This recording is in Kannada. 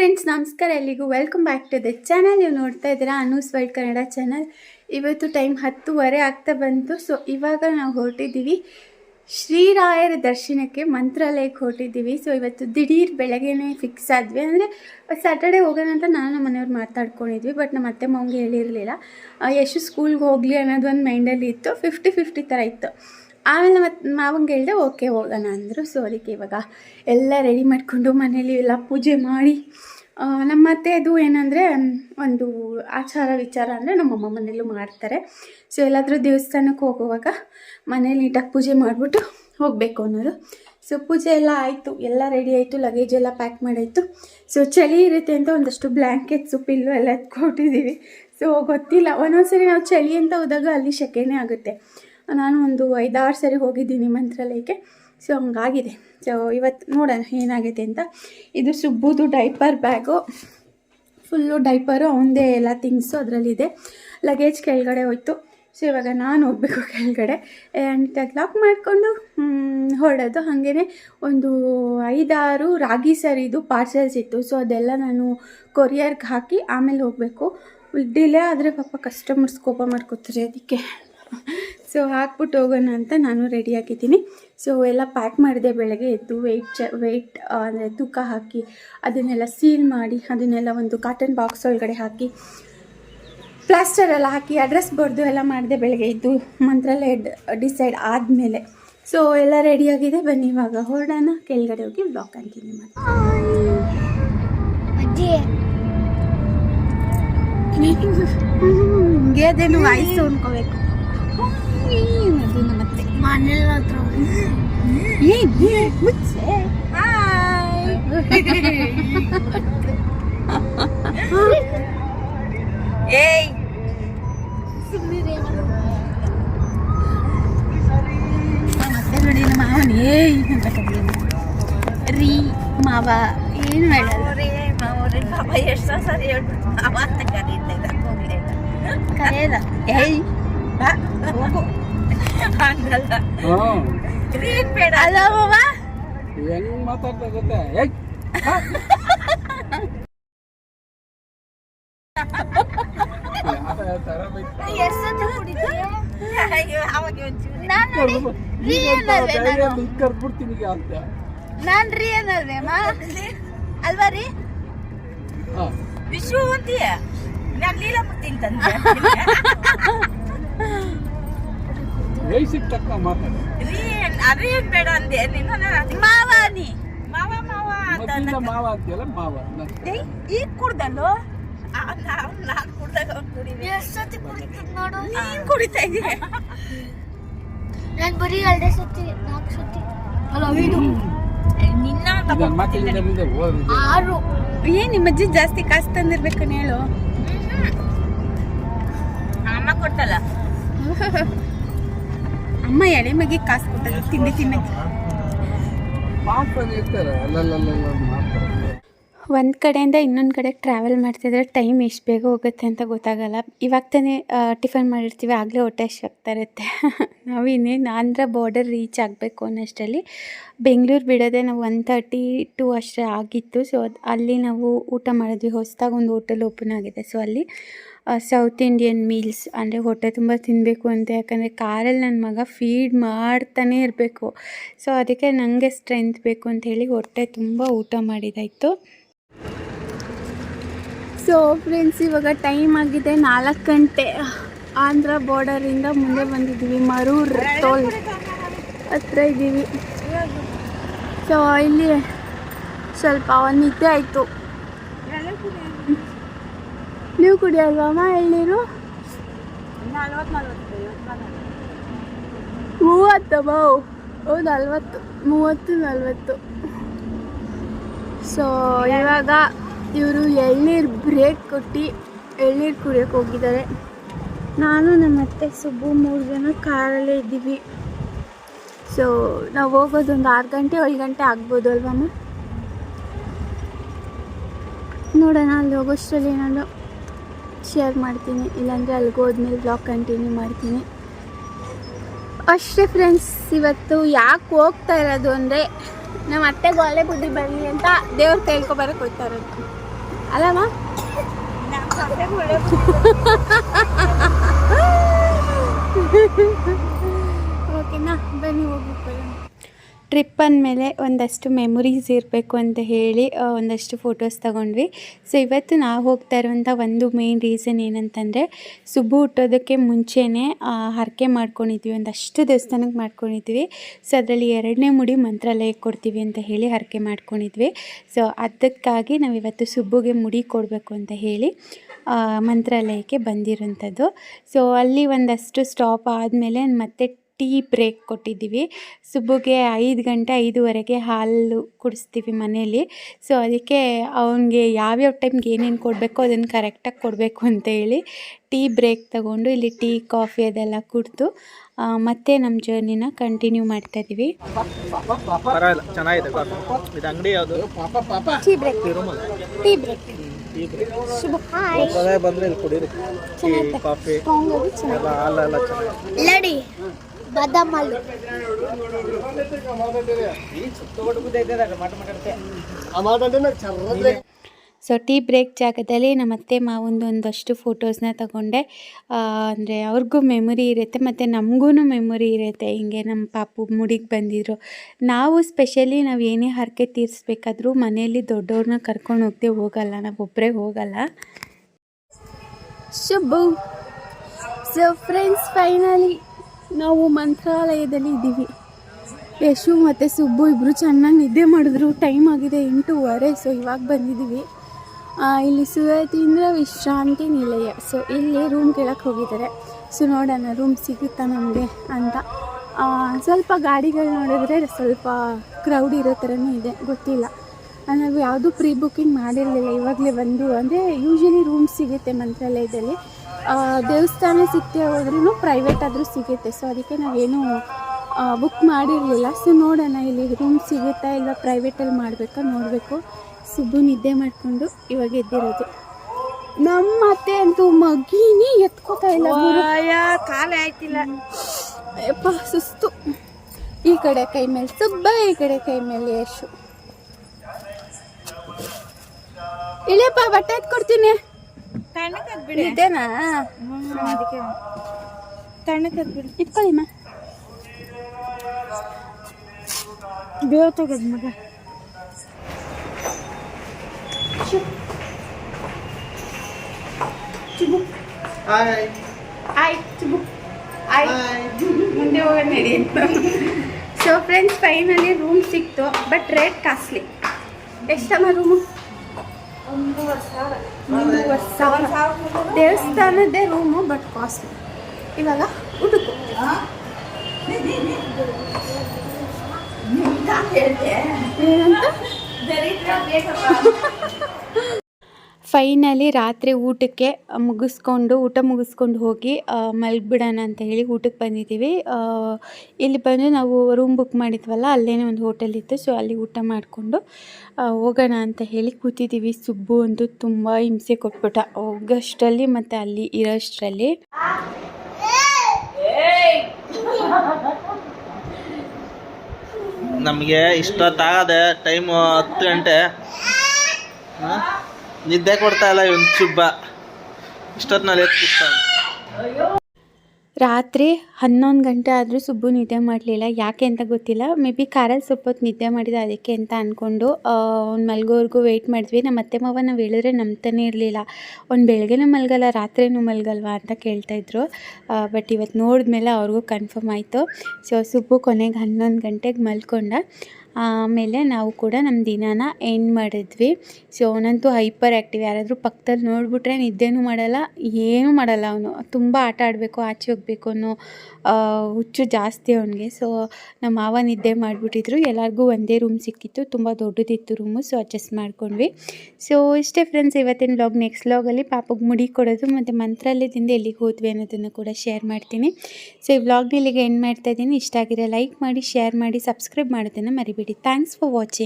ಫ್ರೆಂಡ್ಸ್ ನಮಸ್ಕಾರ ಎಲ್ಲಿಗೂ welcome back to the channel ನೀವು ನೋಡ್ತಾ ಇದ್ದೀರಾ ಅನೂಸ್ ವೈಟ್ ಕನ್ನಡ ಚಾನಲ್ ಇವತ್ತು ಟೈಮ್ ಹತ್ತುವರೆ ಆಗ್ತಾ ಬಂತು. ಸೊ ಇವಾಗ ನಾವು ಹೊರಟಿದ್ದೀವಿ. ಶ್ರೀರಾಯರ ದರ್ಶನಕ್ಕೆ ಮಂತ್ರಾಲಯಕ್ಕೆ ಹೊರಟಿದ್ದೀವಿ. ಸೊ ಇವತ್ತು ದಿಢೀರ್ ಬೆಳಗ್ಗೆನೇ ಫಿಕ್ಸ್ ಆದ್ವಿ. ಅಂದರೆ ಸ್ಯಾಟರ್ಡೆ ಹೋಗೋಣ ಅಂತ ನಾನು ನಮ್ಮ ಮನೆಯವ್ರು ಮಾತಾಡ್ಕೊಂಡಿದ್ವಿ. ಬಟ್ ನಮ್ಮ ಅತ್ತೆ ಮಾವಂಗೆ ಹೇಳಿರಲಿಲ್ಲ. ಎಷ್ಟು ಸ್ಕೂಲ್ಗೆ ಹೋಗಲಿ ಅನ್ನೋದು ಒಂದು ಮೈಂಡಲ್ಲಿ ಇತ್ತು. ಫಿಫ್ಟಿ ಫಿಫ್ಟಿ ಥರ ಇತ್ತು. ಆಮೇಲೆ ಮತ್ತು ಮಾವಂಗೆ ಹೇಳಿದೆ, ಓಕೆ, ಹೋಗೋಣ. ಅಂದರು. ಸೊ ಅದಕ್ಕೆ ಇವಾಗ ಎಲ್ಲ ರೆಡಿ ಮಾಡಿಕೊಂಡು ಮನೇಲಿ ಎಲ್ಲ ಪೂಜೆ ಮಾಡಿ ನಮ್ಮ ಅತ್ತೆ ಅದು ಏನಂದರೆ ಒಂದು ಆಚಾರ ವಿಚಾರ ಅಂದರೆ ನಮ್ಮಮ್ಮ ಮನೇಲೂ ಮಾಡ್ತಾರೆ. ಸೊ ಎಲ್ಲಾದರೂ ದೇವಸ್ಥಾನಕ್ಕೆ ಹೋಗುವಾಗ ಮನೇಲಿ ನೀಟಾಗಿ ಪೂಜೆ ಮಾಡಿಬಿಟ್ಟು ಹೋಗಬೇಕು ಅನ್ನೋದು. ಸೊ ಪೂಜೆ ಎಲ್ಲ ಆಯಿತು. ಎಲ್ಲ ರೆಡಿ ಆಯಿತು. ಲಗೇಜ್ ಎಲ್ಲ ಪ್ಯಾಕ್ ಮಾಡಾಯಿತು. ಸೊ ಚಳಿ ಇರುತ್ತೆ ಅಂತ ಒಂದಷ್ಟು ಬ್ಲ್ಯಾಂಕೆಟ್ಸು ಪಿಲ್ಲು ಎಲ್ಲ ಎತ್ಕೊಟ್ಟಿದ್ದೀವಿ ಸೊ ಗೊತ್ತಿಲ್ಲ. ಒಂದೊಂದ್ಸರಿ ನಾವು ಚಳಿ ಅಂತ ಹೋದಾಗ ಅಲ್ಲಿ ಸೆಕೆನೇ ಆಗುತ್ತೆ. ನಾನು ಒಂದು ಐದಾರು ಸರಿ ಹೋಗಿದ್ದೀನಿ ಮಂತ್ರಾಲಯಕ್ಕೆ. ಸೊ ಹಂಗಾಗಿದೆ. ಸೊ ಇವತ್ತು ನೋಡೋಣ ಏನಾಗೈತೆ ಅಂತ. ಇದು ಸುಬ್ಬುದು ಡೈಪರ್ ಬ್ಯಾಗು ಫುಲ್ಲು ಡೈಪರು ಅವಂದೇ ಎಲ್ಲ ಥಿಂಗ್ಸು ಅದರಲ್ಲಿದೆ. ಲಗೇಜ್ ಕೆಳಗಡೆ ಹೋಯ್ತು. ಸೊ ಇವಾಗ ನಾನು ಹೋಗಬೇಕು ಕೆಳಗಡೆ. ಆ್ಯಂಡ್ ಲಾಕ್ ಮಾಡಿಕೊಂಡು ಹೊರಡೋದು. ಹಾಗೆಯೇ ಒಂದು ಐದಾರು ರಾಗಿ ಸರಿದು ಪಾರ್ಸೆಲ್ಸ್ ಇತ್ತು. ಸೊ ಅದೆಲ್ಲ ನಾನು ಕೊರಿಯರ್ಗೆ ಹಾಕಿ ಆಮೇಲೆ ಹೋಗಬೇಕು. ಡಿಲೇ ಆದರೆ ಪಾಪ ಕಸ್ಟಮರ್ಸ್ ಕೋಪ ಮಾಡ್ಕೋತಾರೆ ಅದಕ್ಕೆ. ಸೊ ಹಾಕ್ಬಿಟ್ಟು ಹೋಗೋಣ ಅಂತ ನಾನು ರೆಡಿ ರೆಡಿಯಾಗಿದ್ದೀನಿ ಸೊ ಎಲ್ಲ ಪ್ಯಾಕ್ ಮಾಡಿದೆ ಬೆಳಗ್ಗೆ ಎದ್ದು ವೆಯ್ಟ್ ಚ ವೆಯ್ಟ್ ಅಂದರೆ ತೂಕ ಹಾಕಿ ಅದನ್ನೆಲ್ಲ ಸೀಲ್ ಮಾಡಿ ಅದನ್ನೆಲ್ಲ ಒಂದು ಕಾಟನ್ ಬಾಕ್ಸ್ ಒಳಗಡೆ ಹಾಕಿ ಪ್ಲಾಸ್ಟರ್ ಎಲ್ಲ ಹಾಕಿ ಅಡ್ರೆಸ್ ಬರೆದು ಎಲ್ಲ ಮಾಡಿದೆ ಬೆಳಗ್ಗೆ ಇದ್ದು ಮಂತ್ರಾಲಯ ಡಿಸೈಡ್ ಆದಮೇಲೆ. ಸೊ ಎಲ್ಲ ರೆಡಿಯಾಗಿದೆ ಬನ್ನಿ ಇವಾಗ ಹೊರಡೋಣ. ಕೆಳಗಡೆ ಹೋಗಿ ಬ್ಲಾಕ್ ಕಂಟಿನ್ಯೂ ಮಾಡಿ ಅದೇನು ವಾಯ್ಸು ಅನ್ಕೋಬೇಕು. ಅದು ನಮ್ಮತ್ತೆ ಮನೇಲಿ ಹತ್ರ ಏನ್ ಮುಚ್ಚೆ ಏಯ್ ಸುಮ್ಮನೆ ಮತ್ತೆ ನೋಡಿ ನಮ್ಮ ಮಾವನ್ ಏಯ್ ಅಂತ ಕರೀತಾನೆ. ರೀ ಮಾವ ಏನು ಹೇಳಲ್ಲ ಪಾಪ ಎಷ್ಟೋ ಸರಿ ಹೇಳ್ಬಿಟ್ಟು ಮಾವ ಅಂತ ಕರೀತಿದ್ದ ಹೋಗ್ಲಿಲ್ಲ ಕರೆಯಲ್ಲ ಏಯ್ ಬಾ ಹೋಗು ಹಂಗಲ್ಲ. ಅಲ್ಲ ಮಾವ. ಹೆಂಗ್ ಮಾತಾಡ್ತಾ ಗೊತ್ತಾ? ಏಯ್. ಅಯ್ಯೋ ಅವಾಗ ಒಂಚೂರು. ನಾನ್ ನೋಡಿ ನೀನ್ ಬಿದ್ದು ಅಂತ ನಾನ್ ರೀ ಏನಲ್ವೇ ಮಾ? ಅಲ್ವಾ ರೀ? ಹ. ವಿಶ್ವ ಅಂತೀಯ? ನಾನು ಲೀಲಾಪುರ ತಿಂತಂದೆ ವಯಸ್ಸಿಗೆ ತಕ್ಕ ಮಾತಾಡಿ ಅದೇನ್ ಬೇಡ ಅಂದೆ? ಮಾವ ನೀ. ಮಾವ ಮಾವ ಅಂತ ಮೊದ್ಲಿಂದ ಮಾವ ಅಂತೀಯಲ್ಲ ಮಾವ ಏಯ್, ಈಗ ಕುಡ್ದಲ್ಲೋ? ನಾನು ಕುಡ್ದಾಗ ಅವ್ನು ಕುಡಿವಿ ಎಷ್ಟೊತ್ತಿ ಕುಡಿತದ ನೋಡು? ನೀನ್ ಕುಡಿತಾ ಇದೀಯ? ನಾನು ಬರೀ ಎರಡೇ ಸತಿ ನಾಲ್ಕು ಸತಿ ಅಲ್ಲ ಐದು ನಿನ್ನ ಇದನ್ನ ಮಕ್ಕಳಿಂದ ಮುಂದೆ ಓದಿದೆ. ಆರು. ಏನ್ ನಿಮ್ಮ ಅಜ್ಜಿ ಜಾಸ್ತಿ ಕಾಸು ತಂದಿರ್ಬೇಕು ಹೇಳು. ಅಮ್ಮ ಕೊಟ್ಟಲ್ಲ. ಅಮ್ಮ ಎಳೆ ಮಗಿ ಕಾಸು ಕೊಟ್ಟದ್ದು ತಿಂಡಿ ತಿನ್ನಕ್ಕೆ ಒಂದು ಕಡೆಯಿಂದ ಇನ್ನೊಂದು ಕಡೆ ಟ್ರಾವೆಲ್ ಮಾಡ್ತಿದ್ರೆ ಟೈಮ್ ಎಷ್ಟು ಬೇಗ ಹೋಗುತ್ತೆ ಅಂತ ಗೊತ್ತಾಗಲ್ಲ. ಇವಾಗ ತಾನೇ ಟಿಫನ್ ಮಾಡಿರ್ತೀವಿ ಆಗಲೇ ಹೊಟ್ಟೆ ಆಗ್ತಾ ಇರುತ್ತೆ. ನಾವು ಇನ್ನೇನು ಆಂಧ್ರ ಬಾರ್ಡರ್ ರೀಚ್ ಆಗಬೇಕು ಅನ್ನೋಷ್ಟರಲ್ಲಿ. ಬೆಂಗಳೂರು ಬಿಡೋದೇ ನಾವು ಒನ್ ತರ್ಟಿ ಟು ಅಷ್ಟೇ ಆಗಿತ್ತು. ಸೊ ಅಲ್ಲಿ ನಾವು ಊಟ ಮಾಡಿದ್ವಿ. ಹೊಸದಾಗಿ ಒಂದು ಹೋಟೆಲ್ ಓಪನ್ ಆಗಿದೆ. ಸೊ ಅಲ್ಲಿ ಸೌತ್ ಇಂಡಿಯನ್ ಮೀಲ್ಸ್ ಅಂದರೆ ಹೊಟ್ಟೆ ತುಂಬ ತಿನ್ನಬೇಕು ಅಂತ. ಯಾಕಂದರೆ ಕಾರಲ್ಲಿ ನನ್ನ ಮಗ ಫೀಡ್ ಮಾಡ್ತಾನೇ ಇರಬೇಕು. ಸೊ ಅದಕ್ಕೆ ನನಗೆ ಸ್ಟ್ರೆಂತ್ ಬೇಕು ಅಂತ ಹೇಳಿ ಹೊಟ್ಟೆ ತುಂಬ ಊಟ ಮಾಡಿದಾಯಿತು. ಸೊ ಫ್ರೆಂಡ್ಸ್ ಇವಾಗ ಟೈಮ್ ಆಗಿದೆ ನಾಲ್ಕು ಗಂಟೆ. ಆಂಧ್ರ ಬಾರ್ಡರಿಂದ ಮುಂದೆ ಬಂದಿದ್ದೀವಿ. ಮರೂರ್ ಟೋಲ್ ಹತ್ರ ಇದ್ದೀವಿ. ಸೊ ಇಲ್ಲಿ ಸ್ವಲ್ಪ ನಿದ್ದೆ ಆಯಿತು. ನೀವು ಕುಡಿಯಲ್ವಮ್ಮ ಎಳ್ನೀರು? ಮೂವತ್ತು ಬಾವು ಓ ನಲ್ವತ್ತು ಮೂವತ್ತು ನಲ್ವತ್ತು. ಸೊ ಇವಾಗ ಇವರು ಎಳ್ನೀರು ಬ್ರೇಕ್ ಕೊಟ್ಟು ಎಳ್ನೀರು ಕುಡಿಯೋಕೆ ಹೋಗಿದ್ದಾರೆ. ನಾನು ನಮ್ಮ ಅತ್ತೆ ಸುಬ್ಬು ಮೂರು ಜನ ಕಾರಲ್ಲೇ ಇದ್ದೀವಿ. ಸೊ ನಾವು ಹೋಗೋದು ಒಂದು ಆರು ಗಂಟೆ ಏಳು ಗಂಟೆ ಆಗ್ಬೋದು ಅಲ್ವಮ್ಮ ನೋಡೋಣ ಅಲ್ಲಿ ಹೋಗೋಷ್ಟರಲ್ಲಿ ಏನಾದ್ರು ಶೇರ್ ಮಾಡ್ತೀನಿ. ಇಲ್ಲಾಂದರೆ ಅಲ್ಲಿಗೆ ಹೋದ್ಮೇಲೆ ಬ್ಲಾಗ್ ಕಂಟಿನ್ಯೂ ಮಾಡ್ತೀನಿ. ಅಷ್ಟೇ ಫ್ರೆಂಡ್ಸ್ ಇವತ್ತು ಯಾಕೆ ಹೋಗ್ತಾ ಇರೋದು ಅಂದರೆ ನಮ್ಮ ಅತ್ತೆ ಗೋಲೆ ಬುದ್ಧಿ ಬರಲಿ ಅಂತ ದೇವ್ರು ಕೇಳ್ಕೊಬರಕ್ಕೆ ಹೋಗ್ತಾ ಇರೋದು. ಅಲ್ಲಮ್ಮ? ಒಳ್ಳೆ ಓಕೆನಾ ಬನ್ನಿ ಹೋಗ್ಬೇಕು ಟ್ರಿಪ್ ಅಂದಮೇಲೆ ಒಂದಷ್ಟು ಮೆಮೊರೀಸ್ ಇರಬೇಕು ಅಂತ ಹೇಳಿ ಒಂದಷ್ಟು ಫೋಟೋಸ್ ತಗೊಂಡ್ವಿ. ಸೊ ಇವತ್ತು ನಾವು ಹೋಗ್ತಾ ಇರುವಂಥ ಒಂದು ಮೇನ್ ರೀಸನ್ ಏನಂತಂದರೆ, ಸುಬ್ಬು ಹುಟ್ಟೋದಕ್ಕೆ ಮುಂಚೆನೇ ಹರಕೆ ಮಾಡ್ಕೊಂಡಿದ್ವಿ. ಒಂದಷ್ಟು ದೇವಸ್ಥಾನಕ್ಕೆ ಮಾಡ್ಕೊಂಡಿದ್ವಿ. ಸೊ ಅದರಲ್ಲಿ ಎರಡನೇ ಮುಡಿ ಮಂತ್ರಾಲಯಕ್ಕೆ ಕೊಡ್ತೀವಿ ಅಂತ ಹೇಳಿ ಹರಕೆ ಮಾಡ್ಕೊಂಡಿದ್ವಿ. ಸೊ ಅದಕ್ಕಾಗಿ ನಾವು ಇವತ್ತು ಸುಬ್ಬುಗೆ ಮುಡಿ ಕೊಡಬೇಕು ಅಂತ ಹೇಳಿ ಮಂತ್ರಾಲಯಕ್ಕೆ ಬಂದಿರೋಂಥದ್ದು ಸೊ ಅಲ್ಲಿ ಒಂದಷ್ಟು ಸ್ಟಾಪ್ ಆದಮೇಲೆ ಮತ್ತೆ ಟೀ ಬ್ರೇಕ್ ಕೊಟ್ಟಿದ್ದೀವಿ. ಸುಬ್ಬುಗೆ ಐದು ಗಂಟೆ ಐದುವರೆಗೆ ಹಾಲು ಕುಡಿಸ್ತೀವಿ ಮನೇಲಿ ಸೊ ಅದಕ್ಕೆ ಅವನಿಗೆ ಯಾವ್ಯಾವ ಟೈಮ್ಗೆ ಏನೇನು ಕೊಡಬೇಕು ಅದನ್ನು ಕರೆಕ್ಟಾಗಿ ಕೊಡಬೇಕು ಅಂತ ಹೇಳಿ ಟೀ ಬ್ರೇಕ್ ತಗೊಂಡು ಇಲ್ಲಿ ಟೀ ಕಾಫಿ ಅದೆಲ್ಲ ಕುಡಿದು ಮತ್ತೆ ನಮ್ಮ ಜರ್ನಿನ ಕಂಟಿನ್ಯೂ ಮಾಡ್ತಾ ಇದೀವಿ. ಚೆನ್ನಾಗಿದೆ ಬಾದಾಮ್ ಹಾಲು ಸೊ ಟೀ ಬ್ರೇಕ್ ಜಾಗದಲ್ಲಿ ನಮ್ಮ ಅತ್ತೆ ಮಾವಂದು ಒಂದಷ್ಟು ಫೋಟೋಸ್ನ ತಗೊಂಡೆ. ಅಂದರೆ ಅವ್ರಿಗೂ ಮೆಮೊರಿ ಇರುತ್ತೆ ಮತ್ತು ನಮಗೂ ಮೆಮೊರಿ ಇರುತ್ತೆ. ಹಿಂಗೆ ನಮ್ಮ ಪಾಪು ಮುಡಿಗೆ ಬಂದಿದ್ರು. ನಾವು ಸ್ಪೆಷಲಿ ನಾವು ಏನೇ ಹರಕೆ ತೀರಿಸ್ಬೇಕಾದ್ರೂ ಮನೆಯಲ್ಲಿ ದೊಡ್ಡವ್ರನ್ನ ಕರ್ಕೊಂಡು ಹೋಗ್ತೇವೆ ಹೋಗಲ್ಲ. ನಾವು ಒಬ್ಬರೇ ಹೋಗಲ್ಲ. ಶುಭು. ಸೊ ಫ್ರೆಂಡ್ಸ್ ಫೈನಲಿ ನಾವು ಮಂತ್ರಾಲಯದಲ್ಲಿ ಇದ್ದೀವಿ. ಯಶು ಮತ್ತು ಸುಬ್ಬು ಇಬ್ಬರು ಚೆನ್ನಾಗಿ ನಿದ್ದೆ ಮಾಡಿದ್ರು. ಟೈಮ್ ಆಗಿದೆ ಎಂಟೂವರೆ ಸೊ ಇವಾಗ ಬಂದಿದ್ದೀವಿ. ಇಲ್ಲಿ ಸುರತೀಂದ್ರ ವಿಶ್ರಾಂತಿ ನಿಲಯ. ಸೊ ಇಲ್ಲಿ ರೂಮ್ ಕೇಳಕ್ಕೆ ಹೋಗಿದ್ದಾರೆ. ಸೊ ನೋಡೋಣ ರೂಮ್ ಸಿಗುತ್ತಾ ನಮಗೆ ಅಂತ. ಸ್ವಲ್ಪ ಗಾಡಿಗಳು ನೋಡಿದ್ರೆ ಸ್ವಲ್ಪ ಕ್ರೌಡ್ ಇರೋ ಥರನೇ ಇದೆ. ಗೊತ್ತಿಲ್ಲ. ನಾವು ಯಾವುದೂ ಪ್ರೀ ಬುಕ್ಕಿಂಗ್ ಮಾಡಿರಲಿಲ್ಲ. ಇವಾಗಲೇ ಬಂದು, ಅಂದರೆ ಯೂಶ್ವಲಿ ರೂಮ್ ಸಿಗುತ್ತೆ ಮಂತ್ರಾಲಯದಲ್ಲಿ. ದೇವಸ್ಥಾನ ಸಿಕ್ಕೇ ಹೋದ್ರೂ ಪ್ರೈವೇಟ್ ಆದರೂ ಸಿಗುತ್ತೆ. ಸೊ ಅದಕ್ಕೆ ನಾವೇನು ಬುಕ್ ಮಾಡಿರಲಿಲ್ಲ. ಸೊ ನೋಡೋಣ ಇಲ್ಲಿ ರೂಮ್ ಸಿಗುತ್ತಾ ಇಲ್ಲ ಪ್ರೈವೇಟಲ್ಲಿ ಮಾಡಬೇಕಾ ನೋಡಬೇಕು. ಸುಬ್ಬು ನಿದ್ದೆ ಮಾಡಿಕೊಂಡು ಇವಾಗ ಎದ್ದಿರೋದು. ನಮ್ಮ ಅತ್ತೆ ಅಂತೂ ಮಗಿನಿ ಎತ್ಕೋತಾ ಇಲ್ಲ ಕಾಲ ಕಾಲೇ ಆಯ್ತಿಲ್ಲ. ಯಪ್ಪ ಸುಸ್ತು. ಈ ಕಡೆ ಕೈ ಮೇಲೆ ಸುಬ್ಬ ಈ ಕಡೆ ಕೈ ಮೇಲೆ ಯಶು ಇಳಿಯಪ್ಪ ಬಟ್ಟೆ ಎತ್ಕೊಡ್ತೀನಿ. ತಣ್ಣಕದ್ ಬಿಡಿ ಅದಕ್ಕೆ. ತಣ್ಣಕದ್ ಬಿಡಿ ಇಟ್ಕೊಳ್ಳಿಮ್ಮ ಬೇವ್ ತೆಗದ್ ಮಗ. ಆಯ್ತು ಆಯ್ತು ಮುಂದೆ ಹೋಗೋಣ ನಡಿ. ಸೊ ಫ್ರೆಂಡ್ಸ್ ಫೈನಲಿ ರೂಮ್ ಸಿಕ್ತು ಬಟ್ ರೇಟ್ ಕಾಸ್ಟ್ಲಿ ಎಷ್ಟಮ್ಮ ರೂಮು ಒಂದೂವರೆ ಸಾವಿರ. ದೇವಸ್ಥಾನದ್ದೇ ರೂಮು ಬಟ್ ಕಾಸ್ಟ್ಲಿ ಇವಾಗ ಊಟಕ್ಕೂ ಏನಂತ? ಫೈನಲಿ ರಾತ್ರಿ ಊಟಕ್ಕೆ ಮುಗಿಸ್ಕೊಂಡು, ಊಟ ಮುಗಿಸ್ಕೊಂಡು ಹೋಗಿ ಮಲಗಿಬಿಡೋಣ ಅಂತ ಹೇಳಿ ಊಟಕ್ಕೆ ಬಂದಿದ್ದೀವಿ. ಇಲ್ಲಿ ಬಂದು ನಾವು ರೂಮ್ ಬುಕ್ ಮಾಡಿದ್ವಲ್ಲ ಅಲ್ಲೇ ಒಂದು ಹೋಟೆಲ್ ಇತ್ತು ಸೊ ಅಲ್ಲಿ ಊಟ ಮಾಡಿಕೊಂಡು ಹೋಗೋಣ ಅಂತ ಹೇಳಿ ಕೂತಿದ್ದೀವಿ. ಸುಬ್ಬು ಅಂತೂ ತುಂಬ ಹಿಂಸೆ ಕೊಟ್ಬಿಟ್ಟ. ಹೋಗೋಷ್ಟರಲ್ಲಿ ಮತ್ತು ಅಲ್ಲಿ ಇರೋಷ್ಟರಲ್ಲಿ. ನಮಗೆ ಇಷ್ಟೊತ್ತಾಗದೆ ಟೈಮು ಹತ್ತು ಗಂಟೆ? ನಿದ್ದೆ ಕೊಡ್ತಾ ಇಲ್ಲ ಇವನ್ ಚುಬ್ಬ ಇಷ್ಟೊತ್ತಿನಲ್ಲಿ ರಾತ್ರಿ ಹನ್ನೊಂದು ಗಂಟೆ ಆದರೂ ಸುಬ್ಬು ನಿದ್ದೆ ಮಾಡಲಿಲ್ಲ. ಯಾಕೆ ಅಂತ ಗೊತ್ತಿಲ್ಲ. ಮೇ ಬಿ ಕಾರಲ್ಲಿ ಸ್ವಲ್ಪ ನಿದ್ದೆ ಮಾಡಿದ ಅದಕ್ಕೆ ಅಂತ ಅಂದ್ಕೊಂಡು ಅವ್ನು ಮಲ್ಗೋವರೆಗೂ ವೆಯ್ಟ್ ಮಾಡಿದ್ವಿ. ನಮ್ಮ ಅತ್ತೆ ಮಾವ ನಾವು ಹೇಳಿದ್ರೆ ನಂಬ್ತಾನೆ ಇರಲಿಲ್ಲ. ಅವ್ನು ಬೆಳಗ್ಗೆನೂ ಮಲ್ಗಲ್ಲ, ರಾತ್ರಿನೂ ಮಲ್ಗಲ್ವಾ ಅಂತ ಕೇಳ್ತಾಯಿದ್ರು ಬಟ್ ಇವತ್ತು ನೋಡಿದ್ಮೇಲೆ ಅವ್ರಿಗೂ ಕನ್ಫರ್ಮ್ ಆಯಿತು. ಸೊ ಸುಬ್ಬು ಕೊನೆಗೆ ಹನ್ನೊಂದು ಗಂಟೆಗೆ ಮಲ್ಕೊಂಡ. ಆಮೇಲೆ ನಾವು ಕೂಡ ನಮ್ಮ ದಿನಾನ ಎಂಡ್ ಮಾಡಿದ್ವಿ. ಸೊ ಅವನಂತೂ ಹೈಪರ್ ಆ್ಯಕ್ಟಿವ್ ಯಾರಾದರೂ ಪಕ್ಕದಲ್ಲಿ ನೋಡಿಬಿಟ್ರೆ ನಿದ್ದೆನೂ ಮಾಡಲ್ಲ, ಏನೂ ಮಾಡಲ್ಲ ಅವನು. ತುಂಬ ಆಟ ಆಡಬೇಕು, ಆಚೆ ಹೋಗಬೇಕು ಅನ್ನೋ ಹುಚ್ಚು ಜಾಸ್ತಿ ಅವನಿಗೆ. ಸೊ ನಮ್ಮ ಮಾವ ನಿದ್ದೆ ಮಾಡಿಬಿಟ್ಟಿದ್ರು. ಎಲ್ಲರಿಗೂ ಒಂದೇ ರೂಮ್ ಸಿಕ್ಕಿತ್ತು. ತುಂಬ ದೊಡ್ಡದಿತ್ತು ರೂಮು ಸೊ ಅಡ್ಜಸ್ಟ್ ಮಾಡ್ಕೊಂಡ್ವಿ. ಸೊ ಇಷ್ಟೇ ಫ್ರೆಂಡ್ಸ್ ಇವತ್ತಿನ ವ್ಲಾಗ್ ನೆಕ್ಸ್ಟ್ ವ್ಲಾಗಲ್ಲಿ ಪಾಪಗೆ ಮುಡಿ ಕೊಡೋದು ಮತ್ತು ಮಂತ್ರಾಲಯದಿಂದ ಎಲ್ಲಿಗೆ ಹೋದ್ವಿ ಅನ್ನೋದನ್ನು ಕೂಡ ಶೇರ್ ಮಾಡ್ತೀನಿ. ಸೊ ಈ ವ್ಲಾಗ್ನ ಇಲ್ಲಿಗೆ ಎಂಡ್ ಮಾಡ್ತಾ ಇದ್ದೀನಿ. ಇಷ್ಟ ಆಗಿರೋ ಲೈಕ್ ಮಾಡಿ ಶೇರ್ ಮಾಡಿ ಸಬ್ಸ್ಕ್ರೈಬ್ ಮಾಡೋದನ್ನು ಮರಿಬೇಡಿ. Thanks for watching